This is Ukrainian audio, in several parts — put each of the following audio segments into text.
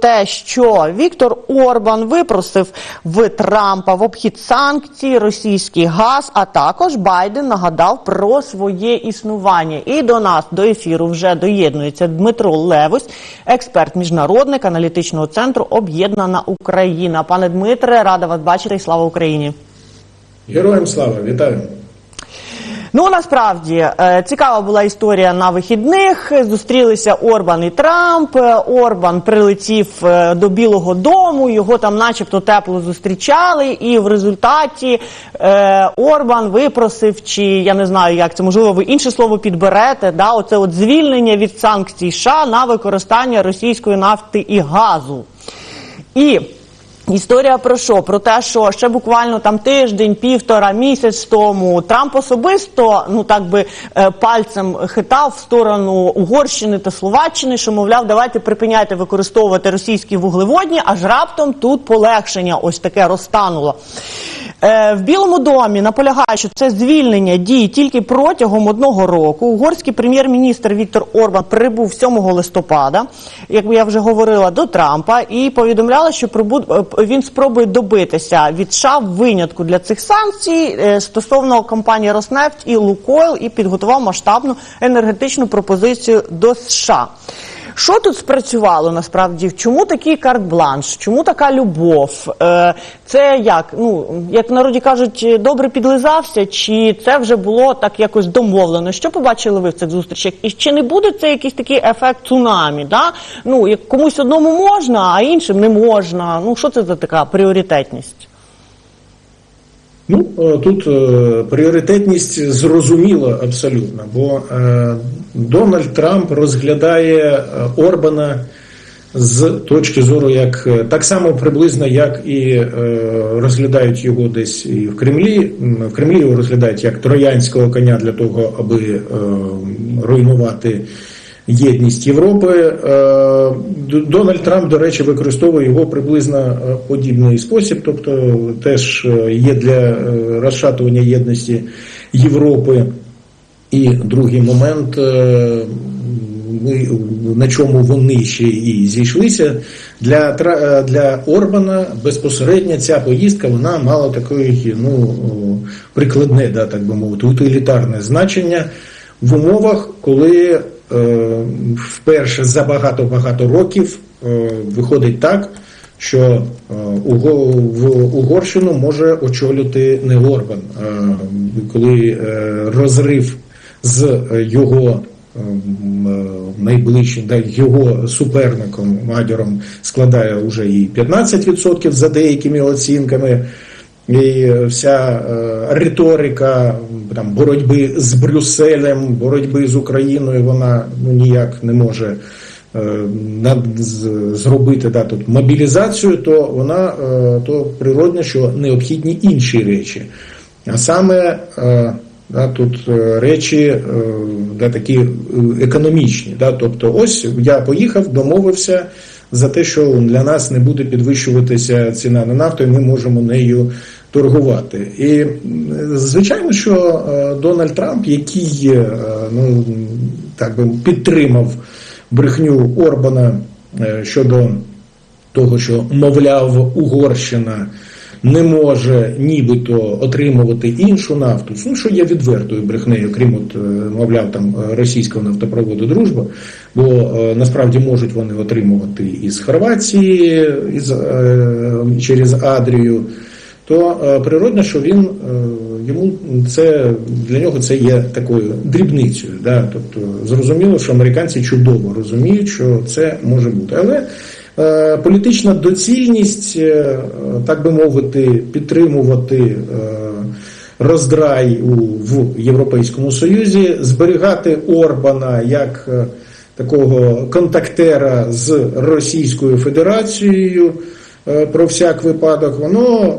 те, що Віктор Орбан випросив в Трампа в обхід санкцій російський газ, а також Байден нагадав про своє існування. І до нас до ефіру вже доєднується Дмитро Левось, експерт міжнародник аналітичного центру Об'єднана Україна. Пане Дмитре, рада вас бачити і слава Україні. Героям слава, вітаю. Ну насправді е, цікава була історія на вихідних. Зустрілися Орбан і Трамп. Е, Орбан прилетів е, до Білого Дому. Його там, начебто, тепло зустрічали, і в результаті Орбан випросив, чи я не знаю, як це можливо, ви інше слово підберете. Да, оце от звільнення від санкцій США на використання російської нафти і газу. І Історія про що? Про те, що ще буквально там тиждень, півтора місяць тому Трамп особисто ну так би е, пальцем хитав в сторону Угорщини та Словаччини, що мовляв, давайте припиняйте використовувати російські вуглеводні, аж раптом тут полегшення ось таке розтануло. Е, в Білому домі наполягає, що це звільнення діє тільки протягом одного року. Угорський прем'єр-міністр Віктор Орбан прибув 7 листопада, як я вже говорила, до Трампа і повідомляла, що е, він спробує добитися від США винятку для цих санкцій е, стосовно компанії Роснефть і Лукойл і підготував масштабну енергетичну пропозицію до США. Що тут спрацювало насправді? Чому такий карт-бланш? Чому така любов? Е, Це як? Ну як в народі кажуть, добре підлизався, чи це вже було так якось домовлено? Що побачили ви в цих зустрічах? І чи не буде це якийсь такий ефект цунамі? Да? Ну як комусь одному можна, а іншим не можна? Ну що це за така пріоритетність? Ну е, тут е, пріоритетність зрозуміла абсолютно, бо е, Дональд Трамп розглядає Орбана з точки зору, як так само приблизно, як і розглядають його десь і в Кремлі. В Кремлі його розглядають як троянського коня для того, аби руйнувати єдність Європи. Е, Дональд Трамп, до речі, використовує його приблизно е, подібний спосіб, тобто теж е, є для розшатування єдності Європи. І другий момент, на чому вони ще і зійшлися, для для Орбана безпосередньо ця поїздка вона мала таке ну, прикладне, да, так би мовити, утилітарне значення в умовах, коли вперше за багато-багато років е, виходить так, що е, в Угорщину може очолювати не Орбан, коли розрив з його найближчим да, його суперником Мадіром складає вже і 15% за деякими оцінками і вся е, риторика там боротьби з Брюсселем, боротьби з Україною, вона ну ніяк не може е, зробити да, тут мобілізацію, то вона е, то природне, що необхідні інші речі. А саме да, тут речі да, такі економічні. Да, Тобто, ось я поїхав, домовився за те, що для нас не буде підвищуватися ціна на нафту, і ми можемо нею торгувати. І звичайно, що е, Дональд Трамп, який е, ну так би підтримав брехню Орбана е, щодо того, що мовляв Угорщина. Не може нібито отримувати іншу нафту, ну що є відвертою брехнею, крім от, мовляв, там російського нафтопроводу дружба, бо насправді можуть вони отримувати із Хорватії, із, через Адрію то е, природно, що він е, йому це для нього це є такою дрібницею. Да? Тобто зрозуміло, що американці чудово розуміють, що це може бути. Але е, політична доцільність, так би мовити, підтримувати. Роздрай у в Європейському Союзі, зберігати Орбана як такого контактера з Російською Федерацією, про всяк випадок, воно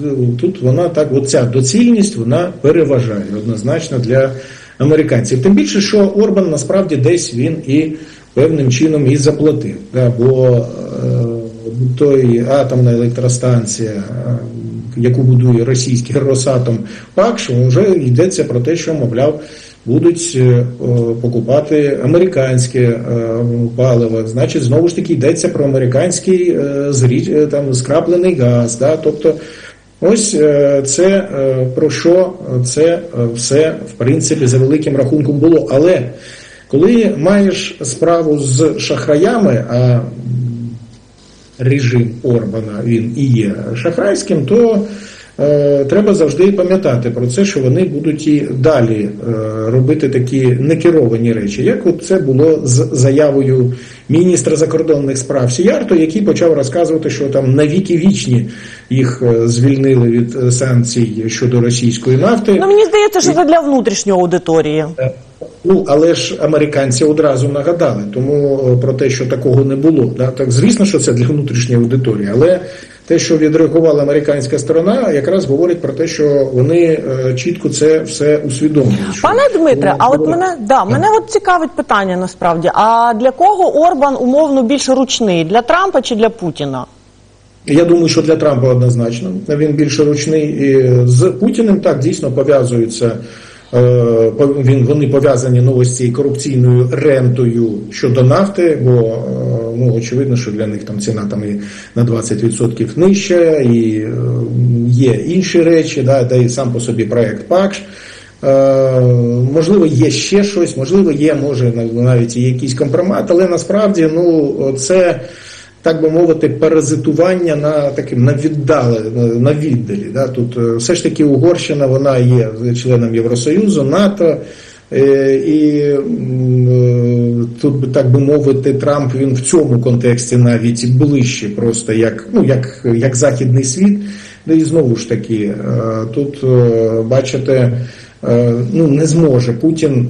е, тут вона так, оця доцільність вона переважає однозначно для американців. Тим більше, що Орбан насправді десь він і певним чином і заплатив. Да, бо е, той атомна електростанція, яку будує російський Росатом Пакш, вже йдеться про те, що, мовляв, будуть е, покупати американське е, паливо. Значить, знову ж таки йдеться про американський е, е, там скраплений газ. Да? Тобто, ось е, це е, про що це е, все в принципі за великим рахунком було. Але коли маєш справу з шахраями, а режим Орбана він і є шахрайським, то е, треба завжди пам'ятати про це, що вони будуть і далі е, робити такі некеровані речі, як от це було з заявою міністра закордонних справ Сіярто, який почав розказувати, що там навіки вічні їх е, звільнили від е, санкцій щодо російської нафти. Ну мені здається, що це для внутрішньої аудиторії. Ну, але ж американці одразу нагадали, тому е, про те, що такого не було. Да? Так, звісно, що це для внутрішньої аудиторії, але те, що відреагувала американська сторона, якраз говорить про те, що вони е, чітко це все усвідомлюють. Пане Дмитре, а от мене да мене от цікавить питання насправді. А для кого Орбан умовно більш ручний? Для Трампа чи для Путіна? Я думаю, що для Трампа однозначно він більше ручний І з Путіним. Так дійсно пов'язуються. е, Він вони пов'язані ну, ось цією корупційною рентою щодо нафти, бо е, ну очевидно, що для них там ціна там і на 20% нижча, і е, є інші речі, да, да і сам по собі проект ПАКШ. Е, Можливо, є ще щось, можливо, є, може навіть якийсь компромат, але насправді ну це так би мовити, паразитування на таким на віддали, на віддалі. Да? Тут е, все ж таки Угорщина вона є членом Євросоюзу, НАТО. Е, І е, тут би так би мовити, Трамп він в цьому контексті навіть ближче, просто як ну як, як західний світ. Ну і знову ж таки, е, тут бачите, ну не зможе Путін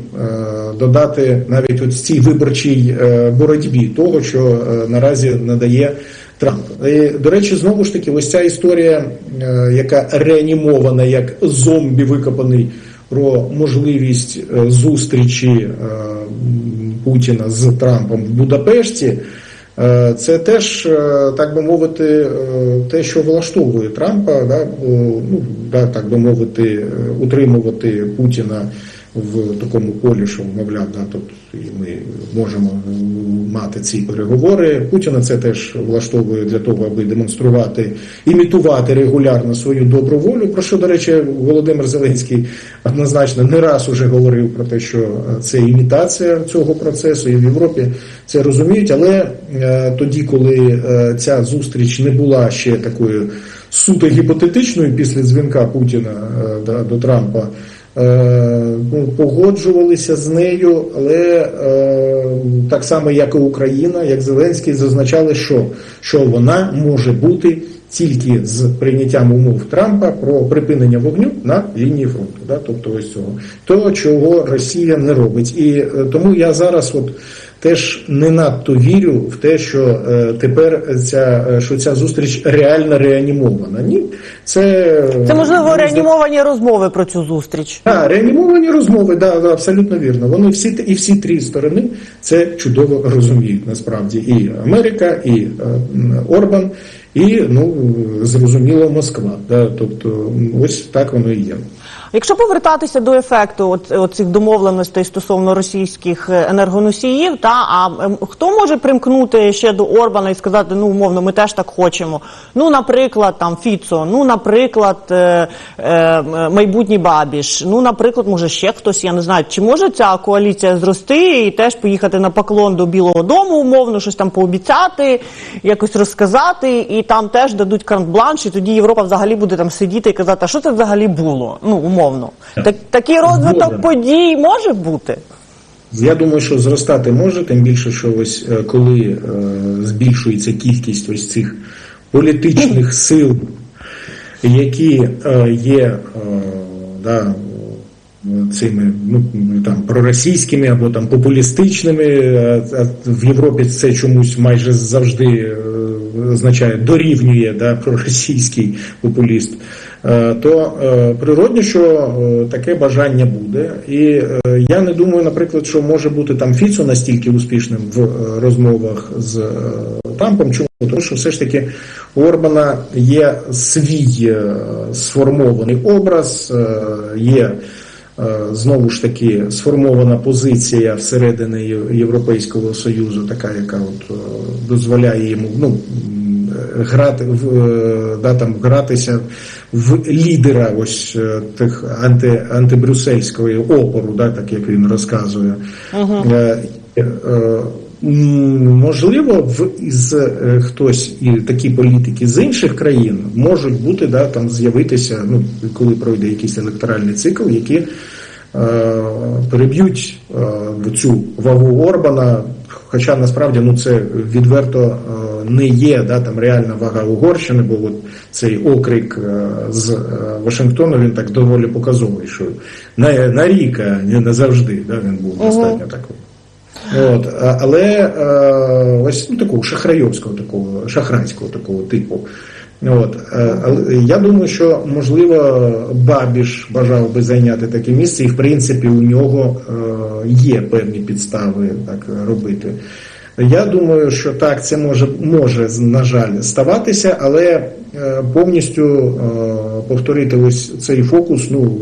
додати навіть от цій виборчій боротьбі того, що наразі надає Трамп. І, до речі, знову ж таки, ось ця історія, яка реанімована як зомбі викопаний про можливість е, зустрічі е, Путіна з Трампом в Будапешті. Е, Це теж, так би мовити, те, що влаштовує Трампа, да, ну, да, так би мовити, утримувати Путіна в такому полі, що мовляв, да, тут і ми можемо мати ці переговори. Путіна це теж влаштовує для того, аби демонструвати, імітувати регулярно свою добру волю. Про що, до речі, Володимир Зеленський однозначно не раз уже говорив про те, що це імітація цього процесу, і в Європі це розуміють. Але е, тоді, коли е, ця зустріч не була ще такою суто гіпотетичною після дзвінка Путіна е, до Трампа. Е, ну, погоджувалися з нею, але е, так само, як і Україна, як Зеленський, зазначали, що, що вона може бути тільки з прийняттям умов Трампа про припинення вогню на лінії фронту. Да? Тобто ось цього. То, чого Росія не робить. І е, тому я зараз от теж не надто вірю в те, що е, тепер ця, е, що ця зустріч реально реанімована. Ні, це, Це можливо реанімовані розмови про цю зустріч. так, реанімовані розмови, да, да, абсолютно вірно. Вони всі і всі три сторони це чудово розуміють насправді. І Америка, і Орбан, і ну зрозуміло Москва. Да, тобто ось так воно і є. Якщо повертатися до ефекту цих домовленостей стосовно російських е, енергоносіїв, та а ем, хто може примкнути ще до Орбана і сказати, ну умовно, ми теж так хочемо. Ну, наприклад, там Фіцо, ну, наприклад, е, е, майбутній Бабіш, ну, наприклад, може ще хтось, я не знаю, чи може ця коаліція зрости і теж поїхати на поклон до Білого Дому, умовно, щось там пообіцяти, якось розказати, і там теж дадуть карт-бланш, і тоді Європа взагалі буде там сидіти і казати, а що це взагалі було? Ну, умовно. Так, такий розвиток Може. подій може бути? Я думаю, що зростати може, тим більше, що ось е, коли е, збільшується кількість ось цих політичних сил, які е, є е, да, цими ну там проросійськими або там популістичними, е, а в Європі це чомусь майже завжди е, означає дорівнює да, проросійський популіст. Е, То е, природно, що е, таке бажання буде, і я не думаю, наприклад, що може бути там Фіцо настільки успішним в розмовах з Трампом. Чому? Тому що все ж таки у Орбана є свій сформований образ, є знову ж таки сформована позиція всередині Європейського Союзу, така, яка от дозволяє йому ну, грати да, там, гратися в лідера ось е, тих анти, антибрюссельської опору, да, так як він розказує. Е, Можливо, в із хтось і такі політики з інших країн можуть бути да там з'явитися, ну коли пройде якийсь електоральний цикл, які е, переб'ють е, цю вагу Орбана. Хоча насправді ну це відверто е, не є да там реальна вага Угорщини, бо от цей окрик е, з е, Вашингтону він так доволі показовий, що на, на рік, а не назавжди, да, він був достатньо такий. От, але ось ну, такого шахрайовського, такого шахрайського такого типу. От, е, я думаю, що можливо Бабіш бажав би зайняти таке місце, і в принципі у нього е, є певні підстави так робити. Я думаю, що так, це може, може на жаль, ставатися, але е, повністю повторити ось цей фокус, ну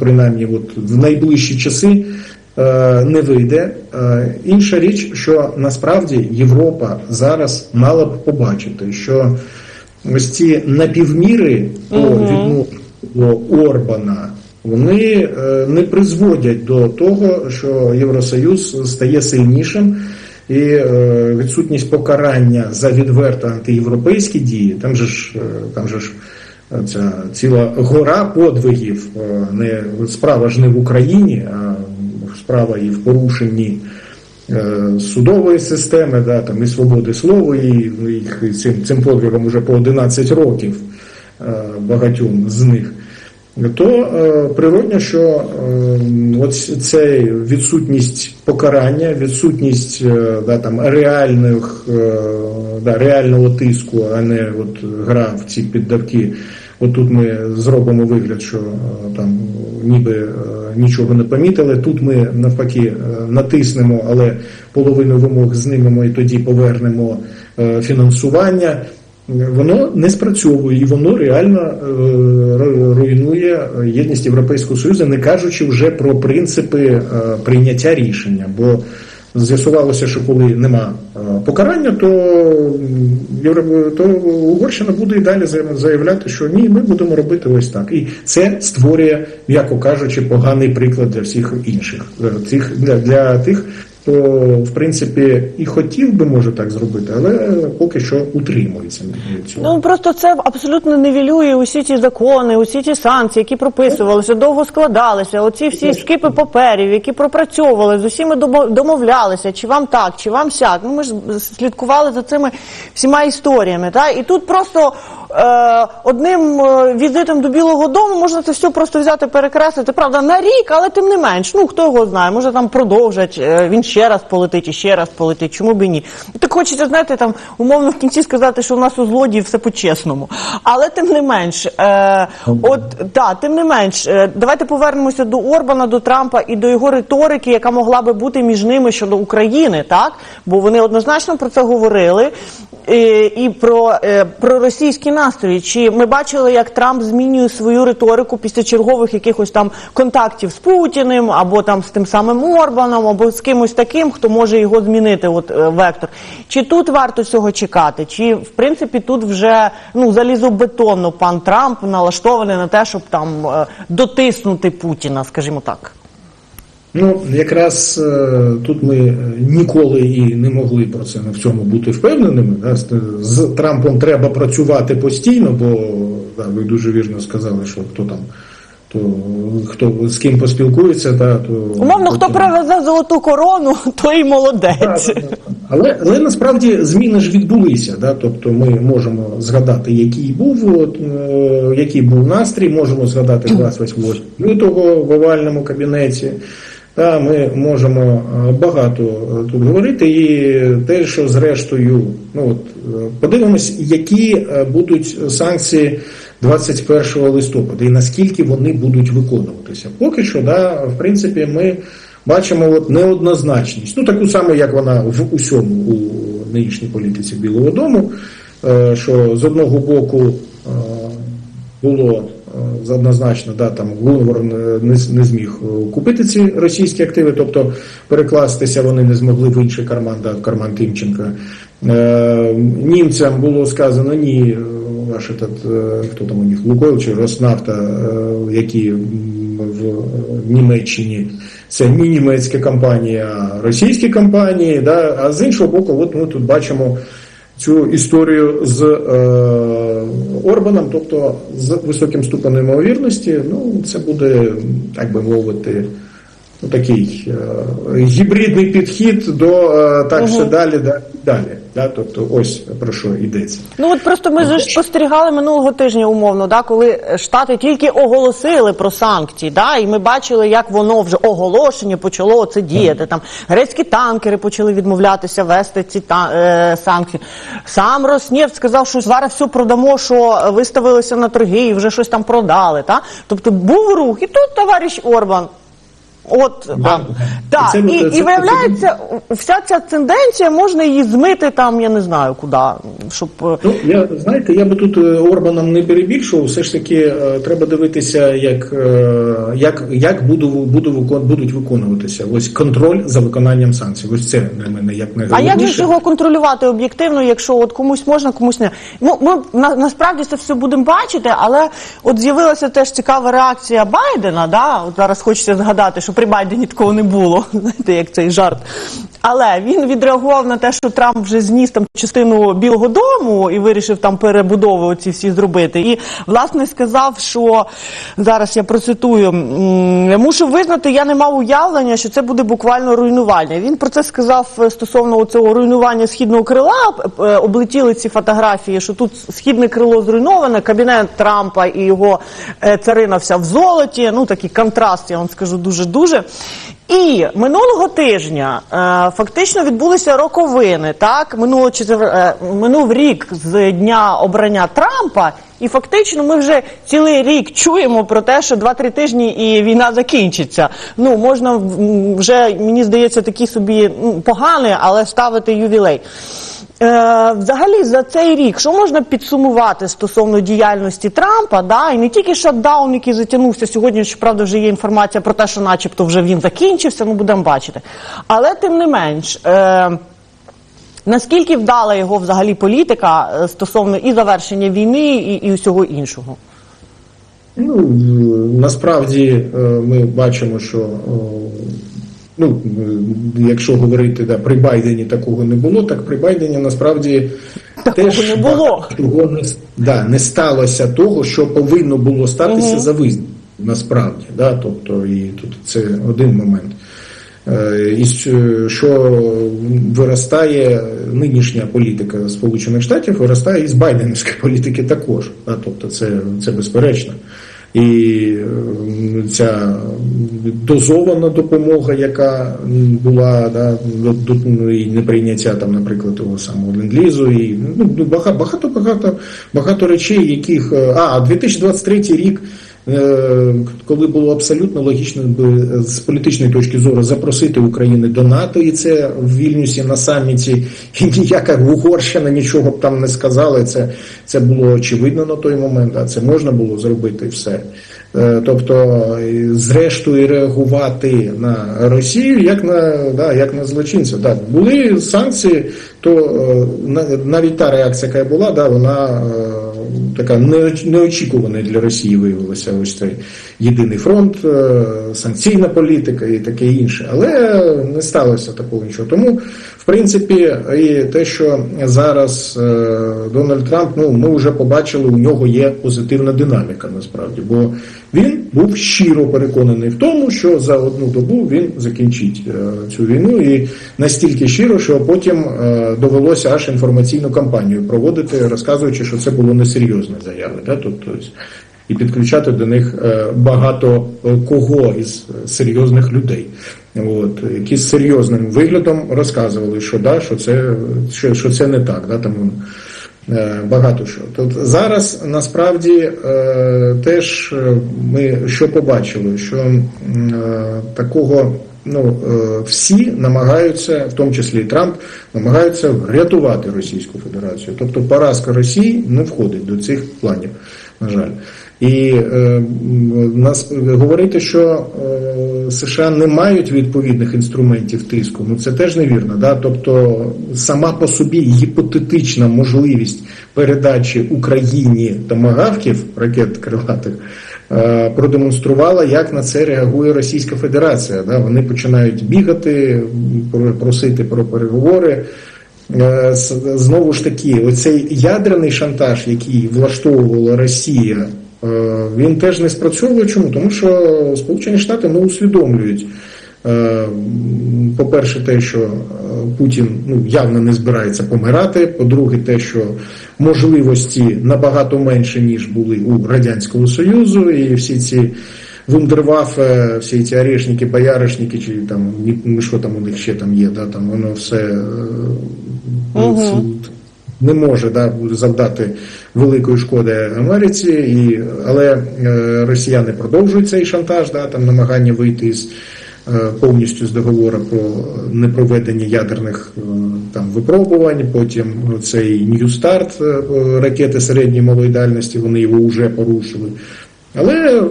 принаймні, от в найближчі часи не вийде. Інша річ, що насправді Європа зараз мала б побачити, що ось ці напівміри по відношенню до Орбана. Вони е, не призводять до того, що Євросоюз стає сильнішим, і е, відсутність покарання за відверто антиєвропейські дії, там же ж е, там же ж ця ціла гора подвигів. Не справа ж не в Україні, а справа і в порушенні судової системи, да, там і свободи слова, і їх цим, цим подвигом уже по 11 років е, багатьом з них. То е, природньо, що е, ця відсутність покарання, відсутність е, да, там, реальних, е, да, реального тиску, а не от, гра в ці піддавки. От тут ми зробимо вигляд, що е, там ніби е, нічого не помітили. Тут ми навпаки е, натиснемо, але половину вимог знімемо і тоді повернемо фінансування. Воно не спрацьовує і воно реально руйнує єдність Європейського Союзу, не кажучи вже про принципи прийняття рішення. Бо з'ясувалося, що коли нема е, покарання, то, м, то Угорщина буде і далі заявляти, що ні, ми будемо робити ось так. І це створює, м'яко кажучи, поганий приклад для всіх інших е, для тих. Хто в принципі і хотів би може так зробити, але поки що утримується від цього. Ну просто це абсолютно нівелює усі ті закони, усі ті санкції, які прописувалися, довго складалися. Оці всі скипи паперів, які пропрацьовували, з усіми домо- домовлялися, чи вам так, чи вам сяк. Ну ми ж слідкували за цими всіма історіями. Та? І тут просто е, одним е, візитом до Білого Дому можна це все просто взяти, перекреслити. Правда, на рік, але тим не менш. Ну хто його знає, може там продовжать, е, він ще раз полетить і ще раз полетить. Чому б і ні? Так хочеться, знаєте, там умовно в кінці сказати, що у нас у злодії все по-чесному. Але тим не менш, е, от да, тим не менш, е, давайте повернемося до Орбана, до Трампа і до його риторики, яка могла би бути між ними щодо України, так? Бо вони однозначно про це говорили. І, і про, е, про російські настрої. Чи ми бачили, як Трамп змінює свою риторику після чергових якихось там контактів з Путіним, або там з тим самим Орбаном, або з кимось таким, хто може його змінити, от е, вектор. Чи тут варто цього чекати? Чи в принципі тут вже ну залізобетонно пан Трамп налаштований на те, щоб там е, дотиснути Путіна, скажімо так? Ну, якраз е, тут ми е, ніколи і не могли про це в цьому бути впевненими. Да? З- Трампом треба працювати постійно, бо да, ви дуже вірно сказали, що хто там, то хто з ким поспілкується, да, то Умовно, хто привезе золоту корону, той і молодець. Але, але насправді зміни ж відбулися. Да? Тобто ми можемо згадати, який був, от, е, який був настрій, можемо згадати 28 лютого в овальному кабінеті. Та ми можемо е, багато е, тут говорити, і те, що зрештою, ну от е, подивимось, які будуть санкції 21 листопада і наскільки вони будуть виконуватися. Поки що, да, в принципі, ми бачимо от неоднозначність. Ну, таку саму, як вона в усьому у нинішній політиці Білого Дому, що з одного боку було однозначно, да, там Гунвор не, не зміг е, купити ці російські активи, тобто перекластися вони не змогли в інший карман, да, в карман Тимченка. Е, німцям було сказано ні, е, ваш этот, е, хто там у них, Лукойл чи Роснафта, е, які в Німеччині. Це не німецька компанія, а російські компанії. Да? А з іншого боку, от ми тут бачимо цю історію з е, Орбаном, тобто з високим ступенем ймовірності, ну це буде, так би мовити, ну, такий е, гібридний підхід до е, так далі, далі, далі. Да? Тобто ось про що йдеться. Ну от просто ми ж спостерігали минулого тижня умовно, да, коли Штати тільки оголосили про санкції, да, і ми бачили, як воно вже оголошення почало це діяти. Там грецькі танкери почали відмовлятися вести ці та, е, санкції. Сам Роснефть сказав, що зараз все продамо, що виставилися на торги і вже щось там продали. Та? Тобто був рух, і тут товариш Орбан. От Да. а, так, Це- і, це- і це- виявляється, вся ця тенденція можна її змити там, я не знаю куди, щоб е, Ну, я знаєте, я би тут е, Орбаном не перебільшував. Все ж таки е, треба дивитися, як, як, як буду, буду, викон- будуть виконуватися. Ось контроль за виконанням санкцій. Ось це для мене як не А як же його контролювати об'єктивно, якщо от комусь можна, комусь не? Ну ми на, насправді це все будемо бачити, але от з'явилася теж цікава реакція Байдена. Да? От зараз хочеться згадати, що при Байдені такого не було. Знаєте, як цей жарт. Але він відреагував на те, що Трамп вже зніс там частину Білого Дому і вирішив там перебудови оці всі зробити. І власне сказав, що зараз я процитую: мушу визнати, я не мав уявлення, що це буде буквально руйнування. Він про це сказав е, стосовно цього руйнування східного крила. Е, Облетіли ці фотографії, що тут східне крило зруйноване, кабінет Трампа і його е, царина вся в золоті. Ну такий контраст, я вам скажу дуже дуже. І минулого тижня е, фактично відбулися роковини. Так, минуло це, е, минув рік з дня обрання Трампа, і фактично ми вже цілий рік чуємо про те, що 2-3 тижні і війна закінчиться. Ну можна вже мені здається такі собі поганий, але ставити ювілей. Е, взагалі за цей рік, що можна підсумувати стосовно діяльності Трампа, да, і не тільки шатдаун, який затягнувся сьогодні, щоправда, вже є інформація про те, що начебто вже він закінчився, ну будемо бачити. Але тим не менш, е, наскільки вдала його взагалі політика е, стосовно і завершення війни, і, і усього іншого? Ну, насправді е, ми бачимо, що ну, е, якщо говорити, да, при Байдені такого не було, так при Байдені насправді Такого теж не було. Того не, да, не сталося того, що повинно було статися за визначенням, насправді. Да, тобто, і тут це один момент. Е, І що- що виростає нинішня політика Сполучених Штатів, виростає із Байденівської політики також. Да, тобто це, це безперечно. І е, ця дозована допомога, яка була да, до, до, ну, і неприйняття там, наприклад, того самого ленд-лізу, і ну, багато, багато, багато, багато речей, яких е, а 2023 рік. Е, коли було абсолютно логічно би з політичної точки зору запросити Україну до НАТО, і це в Вільнюсі на саміті, і ніяка Угорщина нічого б там не сказала. Це, це було очевидно на той момент, а це можна було зробити все. Е, Тобто, зрештою, реагувати на Росію як на, да, як на злочинця. Да, були санкції, то е, на- навіть та реакція, яка була, да, вона е, така неочікувана для Росії виявилася ось цей єдиний фронт, е, санкційна політика і таке інше. Але не сталося такого нічого. Тому, в принципі, і те, що зараз е, Дональд Трамп, ну ми вже побачили, у нього є позитивна динаміка насправді, бо він був щиро переконаний в тому, що за одну добу він закінчить е, цю війну, і настільки щиро, що потім довелося аж інформаційну кампанію проводити, розказуючи, що це було несерйозне заяви. Тобто, і підключати до них е, багато е, кого із серйозних людей, от, які з серйозним виглядом розказували, що да, що це, що, що це не так. Да, там, Е, Багато що. Тобто зараз насправді теж ми що побачили, що такого ну, е, всі намагаються, в тому числі і Трамп, намагаються врятувати Російську Федерацію. Тобто поразка Росії не входить до цих планів, на жаль. І е, нас говорити, що е, США не мають відповідних інструментів тиску, ну це теж невірно. Да? Тобто сама по собі гіпотетична можливість передачі Україні томагавків ракет крилатих продемонструвала, як на це реагує Російська Федерація. Да? Вони починають бігати, просити про переговори. Е, Знову ж таки, оцей ядерний шантаж, який влаштовувала Росія, е, він теж не спрацьовує. Чому? Тому що Сполучені Штати ну, усвідомлюють, е, по-перше, те, що е, Путін ну, явно не збирається помирати. По-друге, те, що можливості набагато менше, ніж були у Радянського Союзу, і всі ці вундервафе, всі ці орешники, бояришники, чи там ну, що там у них ще там є, да, там воно все це не може да, завдати великої шкоди Америці, і, але е, росіяни продовжують цей шантаж, да, там намагання вийти з повністю з договору про непроведення ядерних е, там випробувань. Потім цей New Start е, ракети середньої малої дальності, вони його вже порушили. Але е,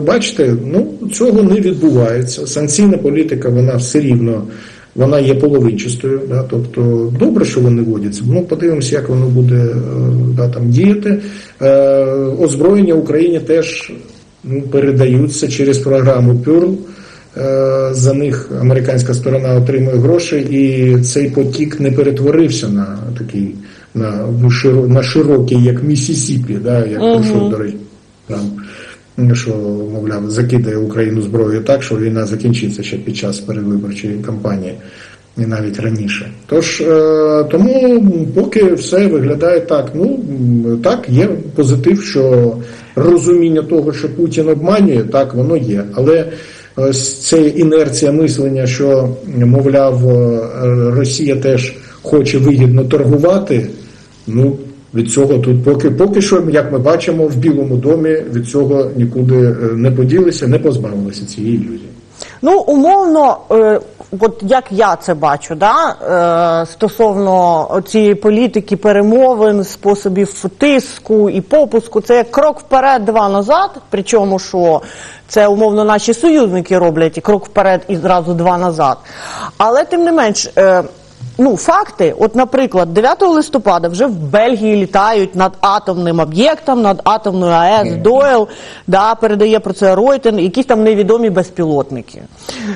бачите, ну цього не відбувається. Санкційна політика, вона все рівно вона є половинчастою. Да, тобто добре, що вони вводяться. Ну подивимося, як воно буде е, да, там діяти. Е, озброєння Україні теж ну, передаються через програму Pearl. Е, За них американська сторона отримує гроші, і цей потік не перетворився на такий на, ну, на широкий, як Місісіпі, да, як Мгм. пройшов, до речі. Там, що, мовляв, закидає Україну зброєю так, що війна закінчиться ще під час передвиборчої кампанії, і навіть раніше. Тож е, тому поки все виглядає так. Ну так, є позитив, що розуміння того, що Путін обманює, так воно є. Але ось це інерція мислення, що мовляв, е, Росія теж хоче вигідно торгувати. Ну від цього тут поки поки що, як ми бачимо, в Білому домі від цього нікуди е, не поділися, не позбавилися цієї ілюзії. Ну, умовно, е, от як я це бачу, да, е, стосовно цієї політики перемовин, способів тиску і попуску, це як крок вперед, два назад. Причому що це умовно наші союзники роблять і крок вперед і зразу два назад. Але тим не менш. Ну, факти, от, наприклад, 9 листопада вже в Бельгії літають над атомним об'єктом, над атомною АЕС Дойл, да, передає про це Ройтен, якісь там невідомі безпілотники.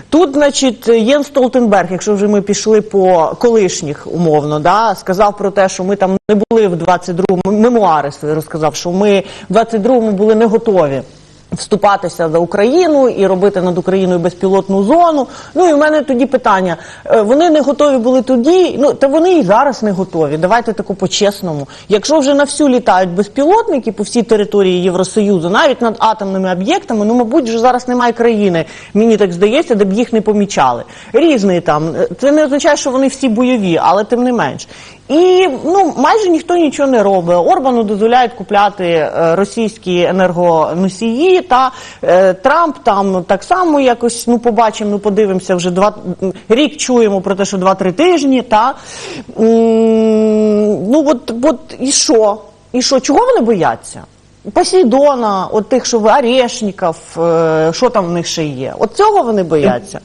Тут, значить, Єн Столтенберг, якщо вже ми пішли по колишніх умовно, да, сказав про те, що ми там не були в 22-му, мемуари свої розказав, що ми в 22-му були не готові вступатися за Україну і робити над Україною безпілотну зону. Ну і в мене тоді питання: Е, вони не готові були тоді, ну та вони і зараз не готові. Давайте таку по-чесному. Якщо вже на всю літають безпілотники по всій території Євросоюзу, навіть над атомними об'єктами, ну мабуть, вже зараз немає країни, мені так здається, де б їх не помічали. Різний там Е, це не означає, що вони всі бойові, але тим не менш. І ну майже ніхто нічого не робить. Орбану дозволяють купляти е, російські енергоносії. Та е, Трамп там так само якось ну побачимо, ну подивимося вже два рік. Чуємо про те, що два-три тижні. Та ну от, от і що? І що? Чого вони бояться? Посейдона, от тих, що ви Орешників, е, що там в них ще є? От цього вони бояться.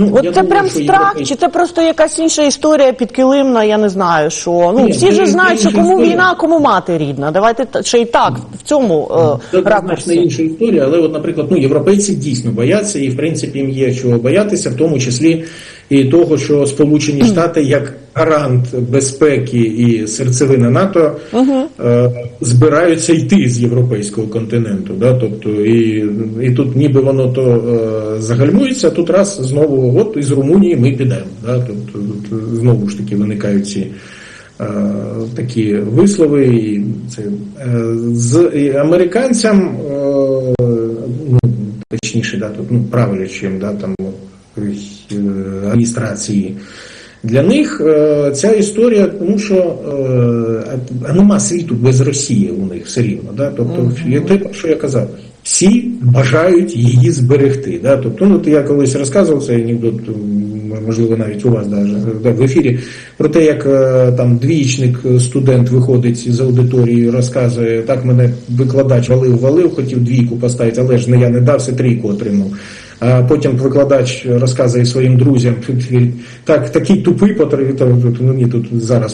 Ну, От я це думаю, прям що страх, європейці- чи це просто якась інша історія підкилимна, я не знаю, що ну Ні, всі ж знають, що кому історія. війна, а кому мати рідна. Давайте та- ще й так в цьому Це е, однозначно ракурсі. інша історія, але, от, наприклад, ну, європейці дійсно бояться, і в принципі їм є чого боятися, в тому числі і того, що Сполучені Штати як гарант безпеки і серцевина НАТО е, збираються йти з європейського континенту. Да? Тобто, і, і тут ніби воно то е, загальмується, а тут раз знову, от із Румунії ми підемо. Да? Тобто тут знову ж таки виникають ці. е, Такі вислови, і це з і американцям, ну точніше, да, тут ну правлячим, да, там адміністрації. Для них е, ця історія, тому що е, нема світу без Росії у них все рівно. Да? Тобто, є те, що я казав, всі бажають її зберегти. Да? Тобто, ну, я колись розказував цей анекдот, можливо, навіть у вас да, в ефірі, про те, як е, там двічник е, студент виходить з аудиторії, і розказує, так мене викладач валив, валив, хотів двійку поставити, але ж не я не дав, все трійку отримав. Потім викладач розказує своїм друзям, так, такий тупий мені тут зараз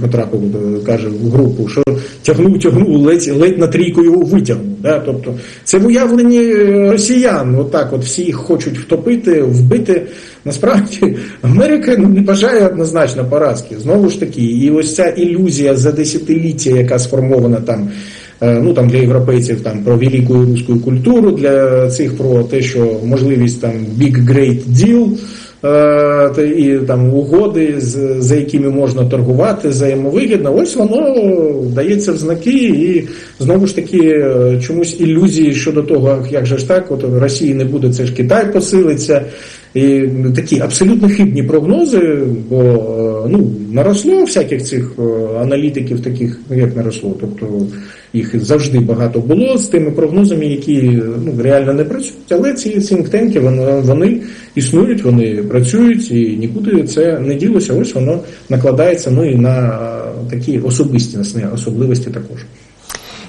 потрапив, е, каже, в групу, що тягнув, тягнув, ледь, ледь на трійку його витягнув. Да? Тобто це в уявленні е, росіян, отак от всі їх хочуть втопити, вбити. Насправді Америка ну, не бажає однозначно поразки. Знову ж таки, і ось ця ілюзія за десятиліття, яка сформована там. Е, Ну там для європейців там про велику руську культуру, для цих про те, що можливість там big great deal, е, і там угоди, за якими можна торгувати взаємовигідно. Ось воно дається в знаки, і знову ж таки е, чомусь ілюзії щодо того, як же ж так, от Росії не буде, це ж Китай посилиться. І такі абсолютно хибні прогнози, бо ну наросло всяких цих аналітиків, таких як наросло, тобто їх завжди багато було з тими прогнозами, які ну реально не працюють. Але ці сінктенки вони, вони існують, вони працюють і нікуди це не ділося. Ось воно накладається. Ну і на такі особисті особливості також.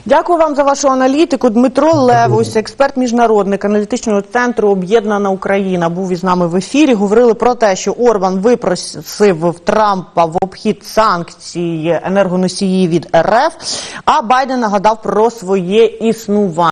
Дякую вам за вашу аналітику. Дмитро Левусь, експерт міжнародник аналітичного центру Об'єднана Україна, був із нами в ефірі. Говорили про те, що Орбан випросив в Трампа в обхід санкцій енергоносії від РФ. А Байден нагадав про своє існування.